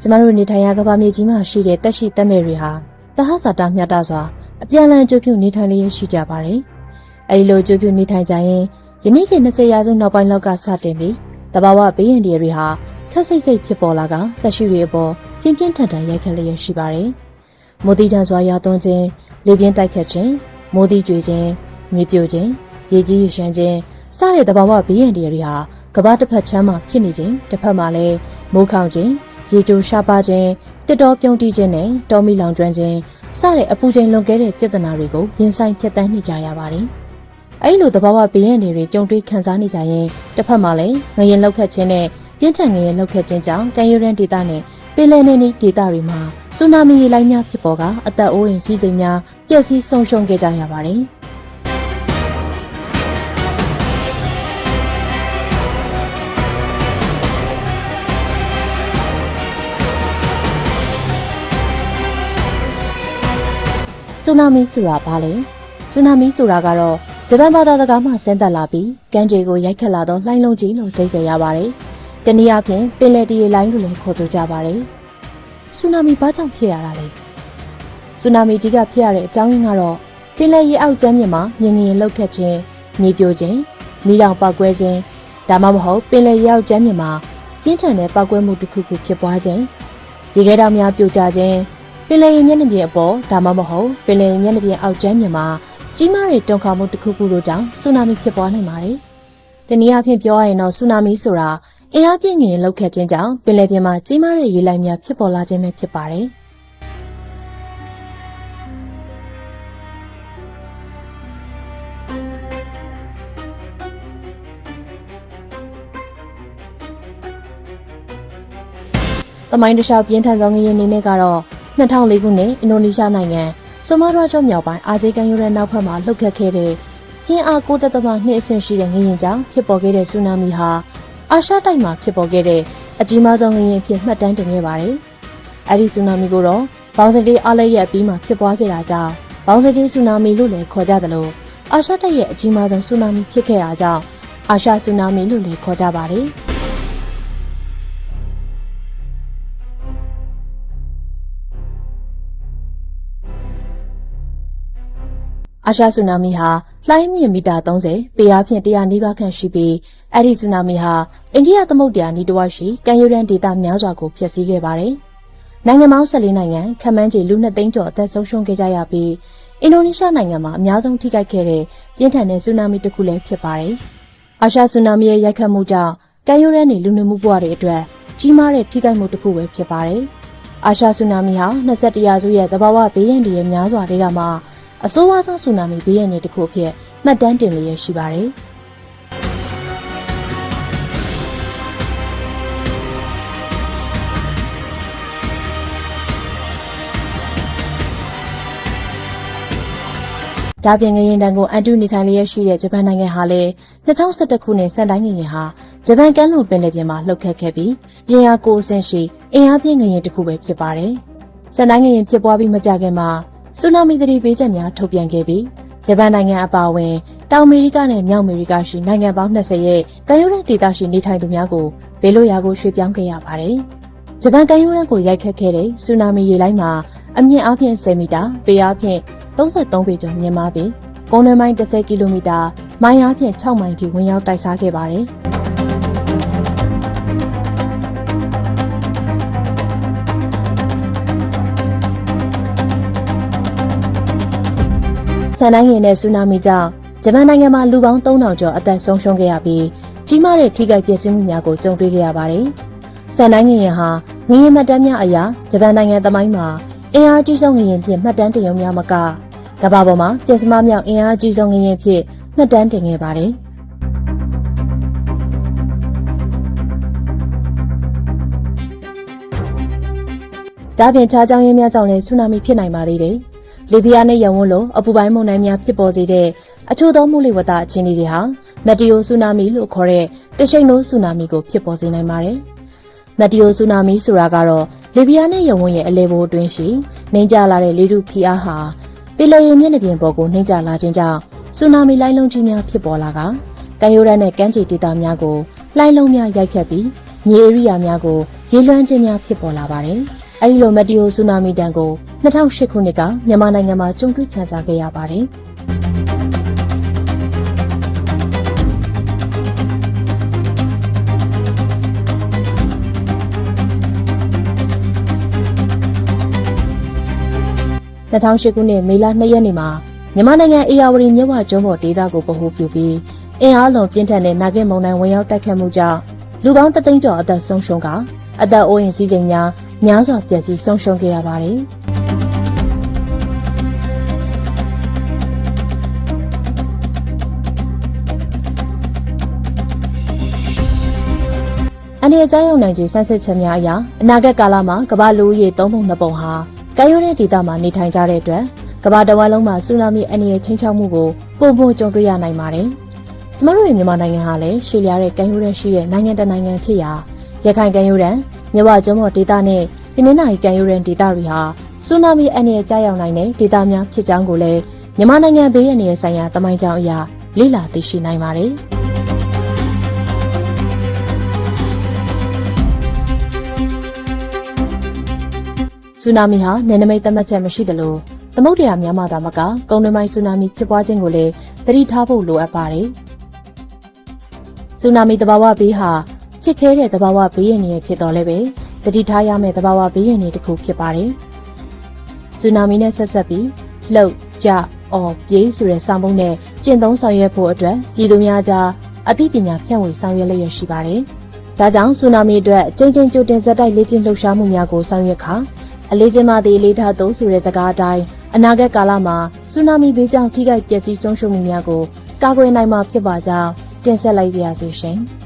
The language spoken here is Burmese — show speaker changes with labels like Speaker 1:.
Speaker 1: ကျမတို့နေထိုင်ရာကမ္ဘာမြေကြီးမှာရှိတဲ့တက်ရှိတက်မဲ့တွေဟာတဟဆာတာမြတ်တာစွာအပြန်အလှန်ကြိုးပြုနေထိုင်လျက်ရှိကြပါတယ်။အဲဒီလိုကြိုးပြုနေထိုင်ကြရင်ယနေ့ခေတ်20ရာစုနောက်ပိုင်းလောက်ကစတင်ပြီးတဘာဝဘေးရန်တွေတွေဟာခက်စိတ်စိတ်ဖြစ်ပေါ်လာကတက်ရှိတွေအပေါ်ပြင်းပြင်းထန်ထန်ရိုက်ခတ်လျက်ရှိပါတယ်။မိုးတိတန်စွာရွာသွန်းခြင်းလေပြင်းတိုက်ခတ်ခြင်းမိုးတိကျွေခြင်းမြေပြိုခြင်းရေကြီးရေရှမ်းခြင်းစတဲ့တဘာဝဘေးရန်တွေတွေဟာကမ္ဘာတစ်ဖက်ချမ်းမှာဖြစ်နေခြင်းတစ်ဖက်မှာလည်းမိုးခေါင်ခြင်း ရေကြိုရှားပါခြင်းတစ်တော်ပြုံးတီးခြင်းနဲ့တောမီလောင်ကျွမ်းခြင်းစတဲ့အပူချိန်လွန်ကဲတဲ့ပြဿနာတွေကိုရင်ဆိုင်ဖြတ်တန်းနေကြရပါတယ်။အဲဒီလိုသဘာဝဘေးရန်တွေကြုံတွေ့ခံစားနေကြရင်တစ်ဖက်မှာလည်းငရင်လောက်ခတ်ခြင်းနဲ့ပြင်းထန်ငရင်လောက်ခတ်ခြင်းကြောင့်ကံယူရန်ဒေသနဲ့ပင်လယ်နယ်နေဒေသတွေမှာဆူနာမီရေလိုင်းများဖြစ်ပေါ်ကအသက်အိုးအိမ်စီးစိမ်များပျက်စီးဆုံးရှုံးခဲ့ကြရပါတယ်။ ဆူနာမီဆိုတာဘာလဲဆူနာမီဆိုတာကတော့ဂျပန်ဘာသာစကားမှာဆင်းသက်လာပြီးကမ်းခြေကိုရိုက်ခတ်လာသောလှိုင်းလုံးကြီးလို့အဓိပ္ပာယ်ရပါတယ်။တနည်းအားဖြင့်ပင်လယ်တရေလိုင်းလို့လည်းခေါ်ဆိုကြပါတယ်။ဆူနာမီဘာကြောင့်ဖြစ်ရတာလဲ။ဆူနာမီကြီးကဖြစ်ရတဲ့အကြောင်းရင်းကတော့ပင်လယ်ရေအောက်ကျမ်းမြေမှာမြင်ငင်လှုပ်ခတ်ခြင်း၊မြေပြိုခြင်း၊မီးတောင်ပောက်ကွဲခြင်းဒါမှမဟုတ်ပင်လယ်ရေအောက်ကျမ်းမြေမှာပြင်းထန်တဲ့ပောက်ကွဲမှုတစ်ခုခုဖြစ်ပွားခြင်းရေခဲတောင်များပြိုကျခြင်း ပင်လယ်ရေမျက်နှာပြင်အပေါ်ဒါမှမဟုတ်ပင်လယ်ရေမျက်နှာပြင်အောက်ကျမ်းမြေမှာကြီးမားတဲ့တုန်ခါမှုတစ်ခုခုတို့ကြောင့်ဆူနာမီဖြစ်ပွားနိုင်ပါတယ်။တနည်းအားဖြင့်ပြောရရင်တော့ဆူနာမီဆိုတာအင်အားပြင်းငင်လောက်ခတ်ခြင်းကြောင့်ပင်လယ်ပြင်မှာကြီးမားတဲ့ရေလှိုင်းများဖြစ်ပေါ်လာခြင်းပဲဖြစ်ပါတယ်။။တမိုင်းတခြားပြင်းထန်သောငရင်နေနဲ့ကတော့ 2004ခုနှစ်အင်ဒိုနီးရှားနိုင်ငံဆိုမာဒရာကျွန်းမြောက်ပိုင်းအာဇီကန်ယူရဲနောက်ဖက်မှာလှုပ်ခတ်ခဲ့တဲ့ပြင်းအား9.2အဆင့်ရှိတဲ့ငရင်ကြောင့်ဖြစ်ပေါ်ခဲ့တဲ့ဆူနာမီဟာအာရှတိုက်မှာဖြစ်ပေါ်ခဲ့တဲ့အကြီးမားဆုံးငရင်ဖြစ်မှတ်တမ်းတင်ခဲ့ပါတယ်။အဲဒီဆူနာမီကိုတော့ဘောင်စတီအားလည်းရဲ့အပြီးမှာဖြစ်ပွားခဲ့တာကြောင့်ဘောင်စတီဆူနာမီလို့လည်းခေါ်ကြတယ်လို့အာရှတိုက်ရဲ့အကြီးမားဆုံးဆူနာမီဖြစ်ခဲ့တာကြောင့်အာရှဆူနာမီလို့လည်းခေါ်ကြပါတယ်။ အာရှဆူနာမီဟာလှိုင်းမြင့်မီတာ30ပေအားဖြင့်100နီးပါးခန့်ရှိပြီးအဲ့ဒီဆူနာမီဟာအိန္ဒိယသမုဒ္ဒရာနီးတစ်ဝိုက်ရှိကမ်းရိုးတန်းဒေသများစွာကိုဖျက်ဆီးခဲ့ပါတယ်။နိုင်ငံပေါင်း14နိုင်ငံခန့်မှန်းခြေလူ2သိန်းကျော်အသက်ဆုံးရှုံးခဲ့ကြရပြီးအင်ဒိုနီးရှားနိုင်ငံမှာအများဆုံးထိခိုက်ခဲ့တဲ့ပြင်းထန်တဲ့ဆူနာမီတစ်ခုလည်းဖြစ်ပါတယ်။အာရှဆူနာမီရဲ့ရိုက်ခတ်မှုကြောင့်ကမ်းရိုးတန်းနေလူနေမှုဘဝတွေအတွက်ကြီးမားတဲ့ထိခိုက်မှုတစ်ခုပဲဖြစ်ပါတယ်။အာရှဆူနာမီဟာ21ရာစုရဲ့သဘာဝဘေးရန်တွေရဲ့များစွာတွေကမှ အဆိုးဝါးဆုံးဆူနာမီဘေးရန်တွေတစ်ခုအဖြစ်မှတ်တမ်းတင်လျက်ရှိပါတယ်။ဒါပြင်ငရင်တန်ကိုအန်တုနေထိုင်လျက်ရှိတဲ့ဂျပန်နိုင်ငံဟာလည်း2011ခုနှစ်စံတိုင်းငရင်ဟာဂျပန်ကမ်းလွန်ပင်လယ်ပြင်မှာလှုပ်ခတ်ခဲ့ပြီးပြင်းအား9အဆင့်ရှိအင်အားပြင်းငရင်တစ်ခုပဲဖြစ်ပါတယ်။စံတိုင်းငရင်ဖြစ်ပွားပြီးမကြခင်မှာ ဆူနာမီသတိပေးချက်များထုတ်ပြန်ခဲ့ပြီးဂျပန်နိုင်ငံအပါအဝင်တောင်အမေရိကနဲ့မြောက်အမေရိကရှိနိုင်ငံပေါင်း20ရဲ့ကမ်းရိုးတန်းဒေသရှိနေထိုင်သူများကိုဘေးလွတ်ရာကိုရွှေ့ပြောင်းခဲ့ရပါတယ်။ဂျပန်ကမ်းရိုးတန်းကိုရိုက်ခတ်ခဲ့တဲ့ဆူနာမီရေလိုင်းမှာအမြင့်အားဖြင့်10မီတာ၊ပေအားဖြင့်33ပေကျော်မြင့်မားပြီးကုန်းတွင်းမိုင်10ကီလိုမီတာမိုင်အားဖြင့်6မိုင်ထိဝင်ရောက်တိုက်စားခဲ့ပါတယ်။ ဆန်တိုင်းရင်နဲ့ဆူနာမီကြောင့်ဂျပန်နိုင်ငံမှာလူပေါင်း3000ကျော်အသက်ဆုံးရှုံးခဲ့ရပြီးကြီးမားတဲ့ထိခိုက်ပျက်စီးမှုများကိုကြုံတွေ့ခဲ့ရပါတယ်။ဆန်တိုင်းငရင်ဟာငရင်မှတ်တမ်းများအရာဂျပန်နိုင်ငံသမိုင်းမှာအင်အားကြီးဆုံးငရင်ဖြင့်မှတ်တမ်းတင်ရုံများမကကမ္ဘာပေါ်မှာပြည်စမမြောက်အင်အားကြီးဆုံးငရင်ဖြင့်မှတ်တမ်းတင်ခဲ့ပါတယ်။ဒါပြင်ခြားကြောင်းရင်းများကြောင့်လည်းဆူနာမီဖြစ်နိုင်ပါသေးတယ်။ လီဘီယာနဲ့ယံဝန်းလိုအပူပိုင်းမုန်တိုင်းများဖြစ်ပေါ်စေတဲ့အချို့သောမှုလေဝသအခြေအနေတွေဟာမက်တီယိုဆူနာမီလို့ခေါ်တဲ့တရှိန်နိုးဆူနာမီကိုဖြစ်ပေါ်စေနိုင်ပါတယ်။မက်တီယိုဆူနာမီဆိုတာကတော့လီဘီယာနဲ့ယံဝန်းရဲ့အလဲဘိုးအတွင်းရှိနှိမ့်ကျလာတဲ့လေထုဖိအားဟာပင်လယ်ရေမျက်နှာပြင်ပေါ်ကိုနှိမ့်ကျလာခြင်းကြောင့်ဆူနာမီလိုင်းလုံးကြီးများဖြစ်ပေါ်လာကကမ်းရိုးတန်းနဲ့ကမ်းခြေဒေသများကိုလှိုင်းလုံးများရိုက်ခတ်ပြီးမြေဧရိယာများကိုရေလွှမ်းခြင်းများဖြစ်ပေါ်လာပါတယ်။ အဲဒီလိုမက်တီယိုဆူနာမီတန်ကို2008ခုနှစ်ကမြန်မာနိုင်ငံမှာကြုံတွေ့ခံစားခဲ့ရပါတယ်။2008ခုနှစ်မေလ2ရက်နေ့မှာမြန်မာနိုင်ငံအေယာဝတီမြစ်ဝကျွန်းပေါ်ဒေသကိုဗဟိုပြုပြီးအင်အားလုံးပြင်းထန်တဲ့နာဂစ်မုန်တိုင်းဝင်ရောက်တိုက်ခတ်မှုကြောင့်လူပေါင်းတသိန်းကျော်အသက်ဆုံးရှုံးက အသက်အိုးအိမ်စည်းစိမ်များများစွာပျက်စီးဆုံးရှုံးခဲ့ရပါတယ်။အနေအကျရောက်နိုင်ခြင်းစမ်းစစ်ချက်များအရအနာဂတ်ကာလမှာကမ္ဘာလူဦးရေ3ပုံ2ပုံဟာကမ်းရိုးတဲ့ဒေသမှာနေထိုင်ကြတဲ့အတွက်ကမ္ဘာတစ်ဝန်းလုံးမှာဆူနာမီအန္တရာယ်ချင်းချောက်မှုကိုပုံပုံကြုံတွေ့ရနိုင်ပါတယ်။ကျမတို့ရဲ့မြန်မာနိုင်ငံဟာလည်းရှေ့လျားတဲ့ကမ်းရိုးတန်းရှိတဲ့နိုင်ငံတစ်နိုင်ငံဖြစ်ရာ ရခိုင်ကမ်းရိုးတန်းမြဝကျွန်းပေါ်ဒေသနဲ့ဒီနေ့နိုင်ကမ်းရိုးတန်းဒေသတွေဟာဆူနာမီအန္တရာယ်ကြောက်ရောက်နိုင်တဲ့ဒေသများဖြစ်ကြောင်းကိုလည်းမြန်မာနိုင်ငံဘေးရန်ရဲ့ဆိုင်ရာတမိုင်းကြောင်းအရာလေ့လာသိရှိနိုင်ပါတယ်။ဆူနာမီဟာနယ်နိမိတ်သတ်မှတ်ချက်မရှိသလိုသမုဒ္ဒရာများမှသာမကကုန်းတွင်းပိုင်းဆူနာမီဖြစ်ပွားခြင်းကိုလည်းသတိထားဖို့လိုအပ်ပါတယ်။ဆူနာမီတဘာဝဘေးဟာ ချစ်ခဲတဲ့တဘာဝဘေးရန်တွေဖြစ်တော်လဲပဲသတိထားရမယ့်တဘာဝဘေးရန်တွေတစ်ခုဖြစ်ပါတယ်။ဆူနာမီနဲ့ဆက်ဆက်ပြီးလှုပ်ကြအော်ပြေးဆိုတဲ့စာမုံနဲ့ကျင့်သုံးဆောင်ရွက်ဖို့အတွက်ပြည်သူများကြားအသိပညာဖြန့်ဝေဆောင်ရွက်လျက်ရှိပါတယ်။ဒါကြောင့်ဆူနာမီအတွက်အချိန်ချင်းကြိုတင်ဇက်တိုက်လေ့ကျင့်လှုပ်ရှားမှုများကိုဆောင်ရွက်ခါအလေးချင်းမသည်လေးထားသုံးဆိုတဲ့စကားအတိုင်းအနာဂတ်ကာလမှာဆူနာမီဘေးကြောင့်ထိခိုက်ပျက်စီးဆုံးရှုံးမှုများကိုကာကွယ်နိုင်မှာဖြစ်ပါကြောင်းတင်ဆက်လိုက်ပါရစေရှင်။